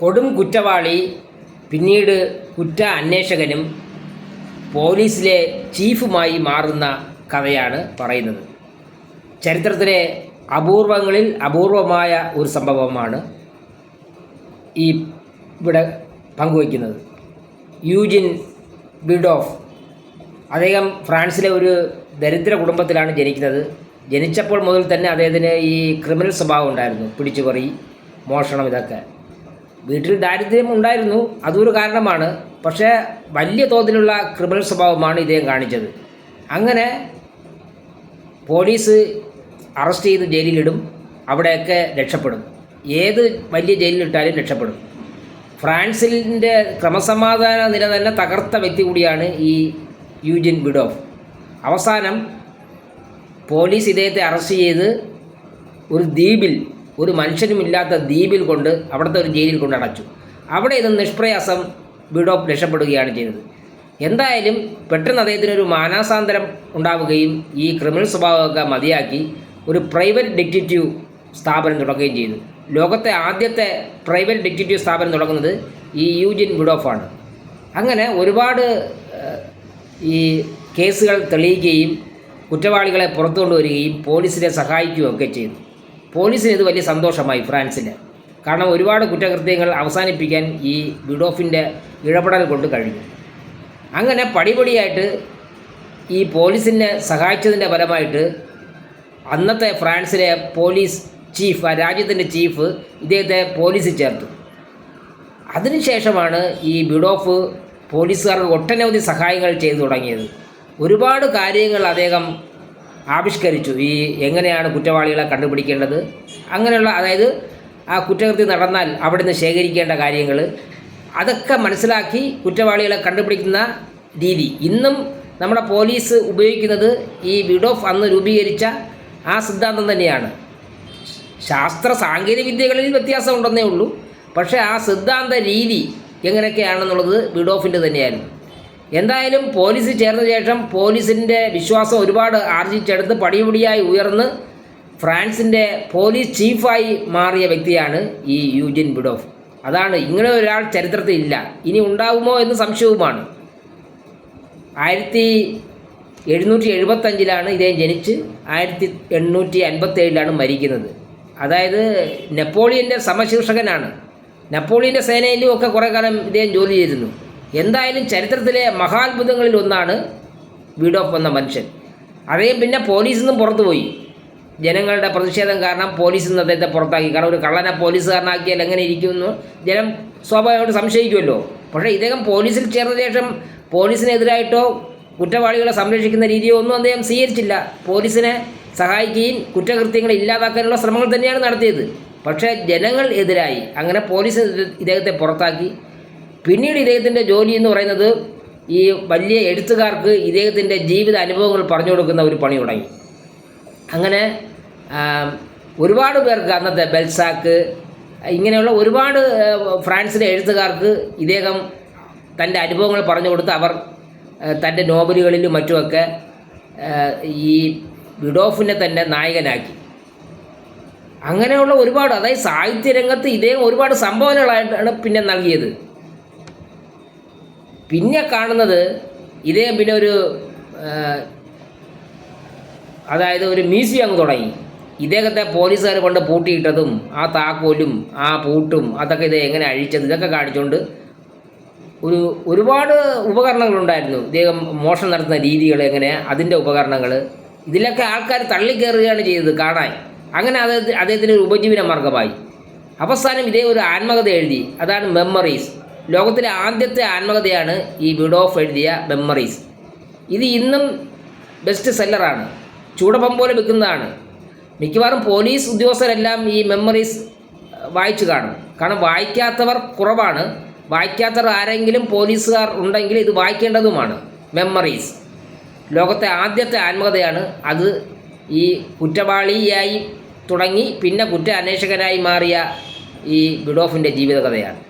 കൊടും കുറ്റവാളി പിന്നീട് കുറ്റ അന്വേഷകനും പോലീസിലെ ചീഫുമായി മാറുന്ന കഥയാണ് പറയുന്നത്. ചരിത്രത്തിലെ അപൂർവങ്ങളിൽ അപൂർവമായ ഒരു സംഭവമാണ് ഈ ഇവിടെ പങ്കുവയ്ക്കുന്നത്. യൂജിൻ ബിഡോഫ് അദ്ദേഹം ഫ്രാൻസിലെ ഒരു ദരിദ്ര കുടുംബത്തിലാണ് ജനിക്കുന്നത്. ജനിച്ചപ്പോൾ മുതൽ തന്നെ അദ്ദേഹത്തിന് ഈ ക്രിമിനൽ സ്വഭാവം ഉണ്ടായിരുന്നു. പിടിച്ചുപറി മോഷണം ഇതൊക്കെ. വീട്ടിൽ ദാരിദ്ര്യം ഉണ്ടായിരുന്നു അതൊരു കാരണമാണ്. പക്ഷേ വലിയ തോതിലുള്ള ക്രിമിനൽ സ്വഭാവമാണ് ഇദ്ദേഹം കാണിച്ചത്. അങ്ങനെ പോലീസ് അറസ്റ്റ് ചെയ്ത് ജയിലിലിടും അവിടെയൊക്കെ രക്ഷപ്പെടും. ഏത് വലിയ ജയിലിലിട്ടാലും രക്ഷപ്പെടും. ഫ്രാൻസിന്റെ ക്രമസമാധാന നില തന്നെ തകർത്ത വ്യക്തി കൂടിയാണ് ഈ യൂജിൻ ബിഡോഫ് അവസാനം പോലീസ് ഇദ്ദേഹത്തെ അറസ്റ്റ് ചെയ്ത് ഒരു ദ്വീപിൽ ഒരു മനുഷ്യനുമില്ലാത്ത ദ്വീപിൽ കൊണ്ട് അവിടുത്തെ ഒരു ജയിലിൽ കൊണ്ട് അടച്ചു. അവിടെ ഇത് നിഷ്പ്രയാസം വീടോ രക്ഷപ്പെടുകയാണ് ചെയ്തത്. എന്തായാലും പെട്ടെന്ന് അദ്ദേഹത്തിന് ഒരു മാനാസാന്തരം ഉണ്ടാവുകയും ഈ ക്രിമിനൽ സ്വഭാവമൊക്കെ മതിയാക്കി ഒരു പ്രൈവറ്റ് ഡിറ്റക്റ്റീവ് സ്ഥാപനം തുടങ്ങുകയും ചെയ്തു. ലോകത്തെ ആദ്യത്തെ പ്രൈവറ്റ് ഡിറ്റക്റ്റീവ് സ്ഥാപനം തുടങ്ങുന്നത് ഈ യൂജിൻ ബിഡോഫാണ് അങ്ങനെ ഒരുപാട് ഈ കേസുകൾ തെളിയിക്കുകയും കുറ്റവാളികളെ പുറത്തു കൊണ്ടുവരികയും പോലീസിനെ സഹായിക്കുകയും ഒക്കെ ചെയ്തു. പോലീസിന് ഇത് വലിയ സന്തോഷമായി ഫ്രാൻസിന്. കാരണം ഒരുപാട് കുറ്റകൃത്യങ്ങൾ അവസാനിപ്പിക്കാൻ ഈ ബിഡോഫിന്റെ ഇടപെടൽ കൊണ്ട് കഴിഞ്ഞു. അങ്ങനെ പടിപടിയായിട്ട് ഈ പോലീസിനെ സഹായിച്ചതിന്റെ ഫലമായിട്ട് അന്നത്തെ ഫ്രാൻസിലെ പോലീസ് ചീഫ് ആ രാജ്യത്തിന്റെ ചീഫ് ഇദ്ദേഹത്തെ പോലീസിൽ ചേർത്തു. അതിനുശേഷമാണ് ഈ ബിഡോഫ് പോലീസുകാർക്ക് ഒട്ടനവധി സഹായങ്ങൾ ചെയ്തു തുടങ്ങിയത്. ഒരുപാട് കാര്യങ്ങൾ അദ്ദേഹം ആവിഷ്കരിച്ചു. ഈ എങ്ങനെയാണ് കുറ്റവാളികളെ കണ്ടുപിടിക്കേണ്ടത്? അങ്ങനെയുള്ള അതായത് ആ കുറ്റകൃത്യം നടന്നാൽ നിന്ന് ശേഖരിക്കേണ്ട കാര്യങ്ങൾ അതൊക്കെ മനസ്സിലാക്കി കുറ്റവാളികളെ കണ്ടുപിടിക്കുന്ന രീതി. ഇന്നും നമ്മുടെ പോലീസ് ഉപയോഗിക്കുന്നത് ഈ വിഡോഫ് അന്ന് രൂപീകരിച്ച ആ സിദ്ധാന്തം തന്നെയാണ്. ശാസ്ത്ര സാങ്കേതിക വിദ്യകളിൽ വ്യത്യാസം ഉണ്ടെന്നേ ഉള്ളൂ. പക്ഷേ ആ സിദ്ധാന്ത രീതി എങ്ങനെയൊക്കെയാണെന്നുള്ളത് വിഡോഫിന്റെ തന്നെയായിരുന്നു. എന്തായാലും പോലീസ് ചേർന്ന ശേഷം പോലീസിന്റെ വിശ്വാസം ഒരുപാട് ആർജിച്ചെടുത്ത് പടിപടിയായി ഉയർന്ന് ഫ്രാൻസിന്റെ പോലീസ് ചീഫായി മാറിയ വ്യക്തിയാണ് ഈ യൂജിൻ ബിഡോഫ് അതാണ് ഇങ്ങനെ ഒരാൾ ചരിത്രത്തിൽ ഇല്ല. ഇനി ഉണ്ടാകുമോ എന്ന് സംശയവുമാണ്. ആയിരത്തി എഴുന്നൂറ്റി എഴുപത്തഞ്ചിലാണ് ഇദ്ദേഹം ജനിച്ച്. ആയിരത്തി എണ്ണൂറ്റി അൻപത്തേഴിലാണ് മരിക്കുന്നത്. അതായത് നെപ്പോളിയന്റെ സമശീർഷകനാണ്. നെപ്പോളിയന്റെ സേനയിലും ഒക്കെ കുറേ കാലം ഇദ്ദേഹം ജോലി ചെയ്തിരുന്നു. എന്തായാലും ചരിത്രത്തിലെ മഹാത്ഭുതങ്ങളിൽ ഒന്നാണ് ബീഡോഫ് വന്ന മനുഷ്യൻ. അദ്ദേഹം പിന്നെ പോലീസിൽ നിന്നും പുറത്തു പോയി. ജനങ്ങളുടെ പ്രതിഷേധം കാരണം പോലീസിൽ നിന്ന് അദ്ദേഹത്തെ പുറത്താക്കി. കാരണം ഒരു കള്ളനെ പോലീസുകാരനാക്കിയാൽ എങ്ങനെ ഇരിക്കുമെന്ന് ജനം സ്വാഭാവികമായിട്ട് സംശയിക്കുമല്ലോ. പക്ഷേ ഇദ്ദേഹം പോലീസിൽ ചേർന്ന ശേഷം പോലീസിനെതിരായിട്ടോ കുറ്റവാളികളെ സംരക്ഷിക്കുന്ന രീതിയോ ഒന്നും അദ്ദേഹം സ്വീകരിച്ചില്ല. പോലീസിനെ സഹായിക്കുകയും കുറ്റകൃത്യങ്ങൾ ഇല്ലാതാക്കാനുള്ള ശ്രമങ്ങൾ തന്നെയാണ് നടത്തിയത്. പക്ഷേ ജനങ്ങൾ എതിരായി. അങ്ങനെ പോലീസ് ഇദ്ദേഹത്തെ പുറത്താക്കി. പിന്നീട് ഇദ്ദേഹത്തിന്റെ ജോലി എന്ന് പറയുന്നത് ഈ വലിയ എഴുത്തുകാർക്ക് ഇദ്ദേഹത്തിന്റെ ജീവിത അനുഭവങ്ങൾ പറഞ്ഞു കൊടുക്കുന്ന ഒരു പണി തുടങ്ങി. അങ്ങനെ ഒരുപാട് പേർക്ക് അന്നത്തെ ബെൽസാക്ക് ഇങ്ങനെയുള്ള ഒരുപാട് ഫ്രാൻസിലെ എഴുത്തുകാർക്ക് ഇദ്ദേഹം തന്റെ അനുഭവങ്ങൾ പറഞ്ഞു കൊടുത്ത് അവർ തന്റെ നോവലുകളിലും മറ്റുമൊക്കെ ഈ വിഡോഫിനെ തന്നെ നായകനാക്കി. അങ്ങനെയുള്ള ഒരുപാട് അതായത് സാഹിത്യരംഗത്ത് ഇദ്ദേഹം ഒരുപാട് സംഭാവനകളായിട്ടാണ് പിന്നെ നൽകിയത്. പിന്നെ കാണുന്നത് ഇദ്ദേഹം പിന്നെ ഒരു അതായത് ഒരു മ്യൂസിയം അങ്ങ് തുടങ്ങി. ഇദ്ദേഹത്തെ പോലീസുകാർ കൊണ്ട് പൂട്ടിയിട്ടതും ആ താക്കോലും ആ പൂട്ടും അതൊക്കെ ഇത് എങ്ങനെ അഴിച്ചത് ഇതൊക്കെ കാണിച്ചുകൊണ്ട് ഒരു ഒരുപാട് ഉപകരണങ്ങളുണ്ടായിരുന്നു. ഇദ്ദേഹം മോഷണം നടത്തുന്ന രീതികൾ എങ്ങനെ അതിന്റെ ഉപകരണങ്ങൾ ഇതിലൊക്കെ ആൾക്കാർ തള്ളിക്കയറുകയാണ് ചെയ്തത് കാണാൻ. അങ്ങനെ അദ്ദേഹത്തിന് ഒരു ഉപജീവന മാർഗമായി അവസാനം ഇതേ ഒരു ആത്മകഥ എഴുതി. അതാണ് മെമ്മറീസ് ലോകത്തിലെ ആദ്യത്തെ ആത്മകഥയാണ് ഈ വിഡോഫ് എഴുതിയ മെമ്മറീസ് ഇത് ഇന്നും ബെസ്റ്റ് സെല്ലറാണ് ചൂടപ്പം പോലെ വിൽക്കുന്നതാണ്. മിക്കവാറും പോലീസ് ഉദ്യോഗസ്ഥരെല്ലാം ഈ മെമ്മറീസ് വായിച്ചു കാണും. കാരണം വായിക്കാത്തവർ കുറവാണ്. വായിക്കാത്തവർ ആരെങ്കിലും പോലീസുകാർ ഉണ്ടെങ്കിൽ ഇത് വായിക്കേണ്ടതുമാണ്. മെമ്മറീസ് ലോകത്തെ ആദ്യത്തെ ആത്മകഥയാണ്. അത് ഈ കുറ്റവാളിയായി തുടങ്ങി പിന്നെ കുറ്റ അന്വേഷകനായി മാറിയ ഈ ബിഡോഫിന്റെ ജീവിതകഥയാണ്.